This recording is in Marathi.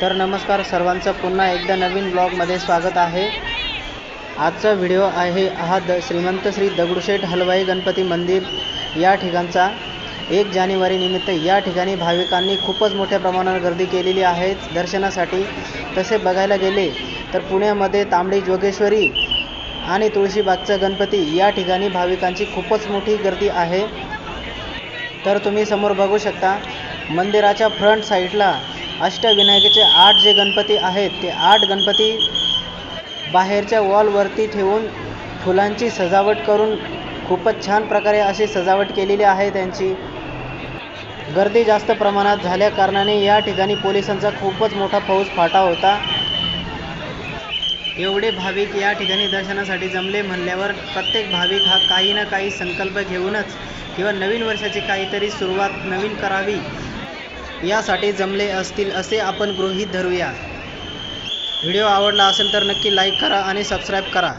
तर नमस्कार सर्वांचं. पुन्हा एकदा नवीन ब्लॉगमध्ये स्वागत आहे. आजचा व्हिडिओ आहे हा द श्रीमंत श्री दगडूशेठ हलवाई गणपती मंदिर या ठिकाणचा. एक जानेवारी निमित्त या ठिकाणी भाविकांनी खूपच मोठ्या प्रमाणावर गर्दी केलेली आहे दर्शनासाठी. तसे बघायला गेले तर पुण्यामध्ये तांबडी जोगेश्वरी आणि तुळशीबागचा गणपती या ठिकाणी भाविकांची खूपच मोठी गर्दी आहे. तर तुम्ही समोर बघू शकता मंदिराच्या फ्रंट साईडला अष्टविनायकाचे आठ जे गणपती आहेत ते आठ गणपती बाहेरच्या वॉलवरती ठेवून फुलांची सजावट करून खूपच छान प्रकारे अशी सजावट केलेली आहे त्यांची. गर्दी जास्त प्रमाणात झाल्या कारणाने या ठिकाणी पोलिसांचा खूपच मोठा फौज फाटा होता. एवढे भाविक या ठिकाणी दर्शनासाठी जमले म्हणल्यावर प्रत्येक भाविक हा काही ना काही संकल्प घेऊनच किंवा नवीन वर्षाची काहीतरी सुरुवात नवीन करावी यासाठी जमले असतील असे आपण गृहीत धरूया. व्हिडिओ आवडला असेल तर नक्की लाईक करा आणि सबस्क्राईब करा.